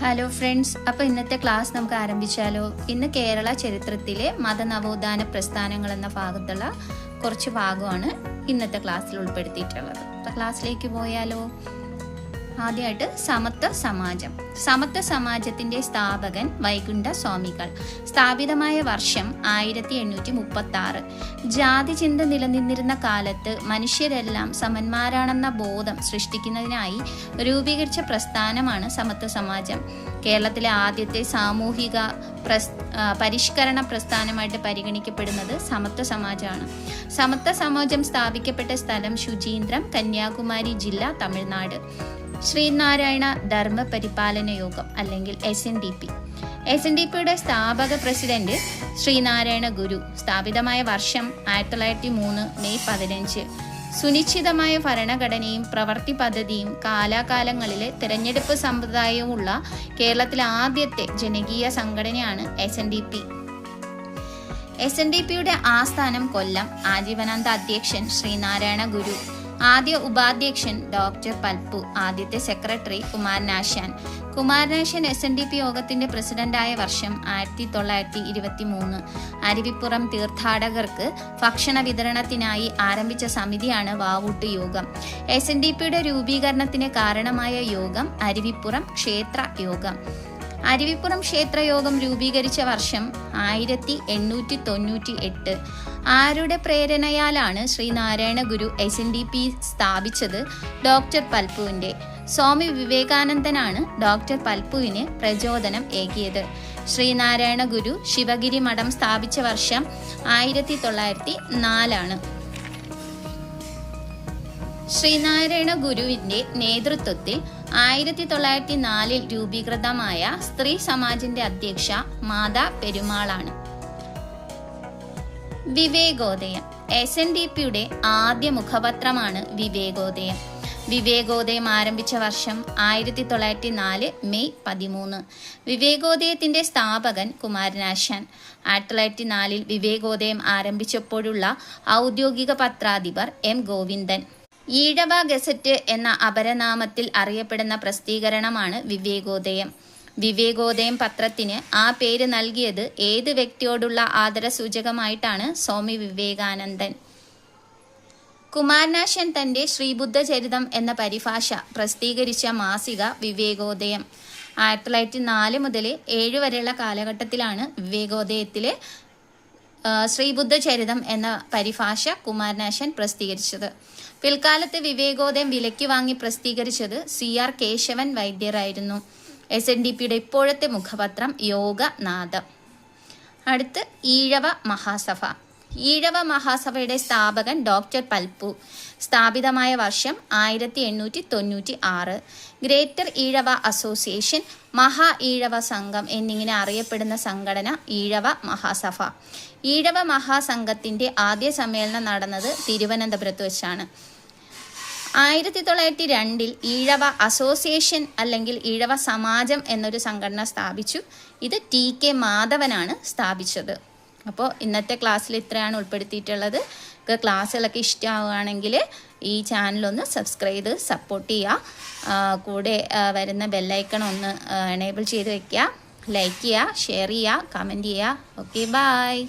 Hello friends അപ്പോൾ ഇന്നത്തെ class നമുക്ക് ആരംഭിച്ചാലോ? ഇന്ന് കേരള ചരിത്രത്തിലെ മതനവോത്ഥാന പ്രസ്ഥാനങ്ങൾ എന്ന ഭാഗത്തുള്ള കുറച്ച് ഭാഗമാണ് ഇന്നത്തെ ക്ലാസ്സിൽ ഉൾപ്പെടുത്തിയിട്ടുള്ളത്. ക്ലാസ്സിലേക്ക് പോയാലോ? ആദ്യമായിട്ട് സമത്വ സമാജം. സമത്വ സമാജത്തിന്റെ സ്ഥാപകൻ വൈകുണ്ഠ സ്വാമികൾ. സ്ഥാപിതമായ വർഷം ആയിരത്തി എണ്ണൂറ്റി മുപ്പത്തി ആറ് ജാതി ചിന്ത നിലനിന്നിരുന്ന കാലത്ത് മനുഷ്യരെല്ലാം സമന്മാരാണെന്ന ബോധം സൃഷ്ടിക്കുന്നതിനായി രൂപീകരിച്ച പ്രസ്ഥാനമാണ് സമത്വ സമാജം. കേരളത്തിലെ ആദ്യത്തെ സാമൂഹിക പ്രസ് പരിഷ്കരണ പ്രസ്ഥാനമായിട്ട് പരിഗണിക്കപ്പെടുന്നത് സമത്വ സമാജമാണ്. സമത്വ സമാജം സ്ഥാപിക്കപ്പെട്ട സ്ഥലം ശുചീന്ദ്രം കന്യാകുമാരി ജില്ല തമിഴ്നാട്. ശ്രീനാരായണ ധർമ്മ പരിപാലന യോഗം അല്ലെങ്കിൽ S N D P S N D പിയുടെ സ്ഥാപക പ്രസിഡന്റ് ശ്രീനാരായണ ഗുരു. സ്ഥാപിതമായ വർഷം ആയിരത്തി തൊള്ളായിരത്തി മൂന്ന് മെയ് പതിനഞ്ച്. സുനിശ്ചിതമായ ഭരണഘടനയും പ്രവൃത്തി പദ്ധതിയും കാലാകാലങ്ങളിലെ തിരഞ്ഞെടുപ്പ് സമ്പ്രദായവുമുള്ള കേരളത്തിലെ ആദ്യത്തെ ജനകീയ സംഘടനയാണ് S N D P S N D പിയുടെ ആസ്ഥാനം കൊല്ലം ആജീവനാന്ത അധ്യക്ഷൻ ശ്രീനാരായണ ഗുരു. ആദ്യ ഉപാധ്യക്ഷൻ ഡോക്ടർ പൽപ്പു ആദ്യത്തെ secretary Kumaranasan. Kumaranasan S N D P യോഗത്തിന്റെ പ്രസിഡന്റായ വർഷം ആയിരത്തി തൊള്ളായിരത്തി ഇരുപത്തി മൂന്ന് അരുവിപ്പുറം തീർത്ഥാടകർക്ക് ഭക്ഷണ വിതരണത്തിനായി ആരംഭിച്ച സമിതിയാണ് വാവൂട്ട് യോഗം. എസ് എൻ ഡി പിയുടെ രൂപീകരണത്തിന് കാരണമായ യോഗം അരുവിപ്പുറം ക്ഷേത്ര യോഗം. അരുവിപ്പുറം ക്ഷേത്രയോഗം രൂപീകരിച്ച വർഷം ആയിരത്തി എണ്ണൂറ്റി തൊണ്ണൂറ്റി എട്ട് ആരുടെ പ്രേരണയാലാണ് Sreenarayana Guru S N D P സ്ഥാപിച്ചത്? ഡോക്ടർ പൽപ്പുവിന്റെ. സ്വാമി വിവേകാനന്ദനാണ് ഡോക്ടർ പൽപ്പുവിന് പ്രചോദനം ഏകിയത്. ശ്രീനാരായണ ഗുരു ശിവഗിരി മഠം സ്ഥാപിച്ച വർഷം ആയിരത്തി തൊള്ളായിരത്തി നാലാണ്. ശ്രീനാരായണ ഗുരുവിന്റെ നേതൃത്വത്തിൽ ആയിരത്തി തൊള്ളായിരത്തി നാലിൽ രൂപീകൃതമായ സ്ത്രീ സമാജിന്റെ അധ്യക്ഷ മാതാ പെരുമാളാണ്. വിവേകോദയം. എസ് എൻ ഡി പിയുടെ ആദ്യ മുഖപത്രമാണ് വിവേകോദയം. വിവേകോദയം ആരംഭിച്ച വർഷം ആയിരത്തി തൊള്ളായിരത്തി നാല് മെയ് പതിമൂന്ന്. വിവേകോദയത്തിന്റെ സ്ഥാപകൻ കുമാരനാശാൻ. ആയിരത്തി തൊള്ളായിരത്തി നാലിൽ വിവേകോദയം ആരംഭിച്ചപ്പോഴുള്ള ഔദ്യോഗിക പത്രാധിപർ എം ഗോവിന്ദൻ. ഈഴവ ഗസറ്റ് എന്ന അപരനാമത്തിൽ അറിയപ്പെടുന്ന പ്രസിദ്ധീകരണമാണ് വിവേകോദയം. വിവേകോദയം പത്രത്തിന് ആ പേര് നൽകിയത് ഏത് വ്യക്തിയോടുള്ള ആദരസൂചകമായിട്ടാണ് സ്വാമി വിവേകാനന്ദൻ. കുമാരനാശൻ തന്റെ ശ്രീബുദ്ധചരിതം എന്ന പരിഭാഷ പ്രസിദ്ധീകരിച്ച മാസിക വിവേകോദയം. ആയിരത്തി തൊള്ളായിരത്തി നാല് മുതൽ ഏഴ് വരെയുള്ള കാലഘട്ടത്തിലാണ് വിവേകോദയത്തിലെ ശ്രീബുദ്ധചരിതം എന്ന പരിഭാഷ കുമാരനാശൻ പ്രസിദ്ധീകരിച്ചത്. പിൽക്കാലത്ത് വിവേകോദയം വിലയ്ക്ക് വാങ്ങി പ്രസിദ്ധീകരിച്ചത് സി ആർ കേശവൻ വൈദ്യരായിരുന്നു. എസ് എൻ ഡി പിയുടെ ഇപ്പോഴത്തെ മുഖപത്രം യോഗനാഥം. അടുത്ത് ഈഴവ മഹാസഭ. ഈഴവ മഹാസഭയുടെ സ്ഥാപകൻ ഡോക്ടർ പൽപ്പു. സ്ഥാപിതമായ വർഷം ആയിരത്തി എണ്ണൂറ്റി തൊണ്ണൂറ്റി ആറ് ഗ്രേറ്റർ ഈഴവ അസോസിയേഷൻ മഹാ ഈഴവ സംഘം എന്നിങ്ങനെ അറിയപ്പെടുന്ന സംഘടന ഈഴവ മഹാസഭ. ഈഴവ മഹാസംഘത്തിന്റെ ആദ്യ സമ്മേളനം നടന്നത് തിരുവനന്തപുരത്ത് വെച്ചാണ്. ആയിരത്തി തൊള്ളായിരത്തി രണ്ടിൽ ഈഴവ അസോസിയേഷൻ അല്ലെങ്കിൽ ഈഴവ സമാജം എന്നൊരു സംഘടന സ്ഥാപിച്ചു. ഇത് ടി കെ മാധവനാണ് സ്ഥാപിച്ചത്. അപ്പോൾ ഇന്നത്തെ ക്ലാസ്സിൽ ഇത്രയാണ് ഉൾപ്പെടുത്തിയിട്ടുള്ളത്. ക്ലാസ്സുകളൊക്കെ ഇഷ്ടമാവുകയാണെങ്കിൽ ഈ ചാനലൊന്ന് സബ്സ്ക്രൈബ് ചെയ്ത് സപ്പോർട്ട് ചെയ്യുക. കൂടെ വരുന്ന ബെല്ലൈക്കൺ ഒന്ന് എനേബിൾ ചെയ്ത് വയ്ക്കുക ലൈക്ക് ചെയ്യുക ഷെയർ ചെയ്യുക കമന്റ് ചെയ്യുക. Okay bye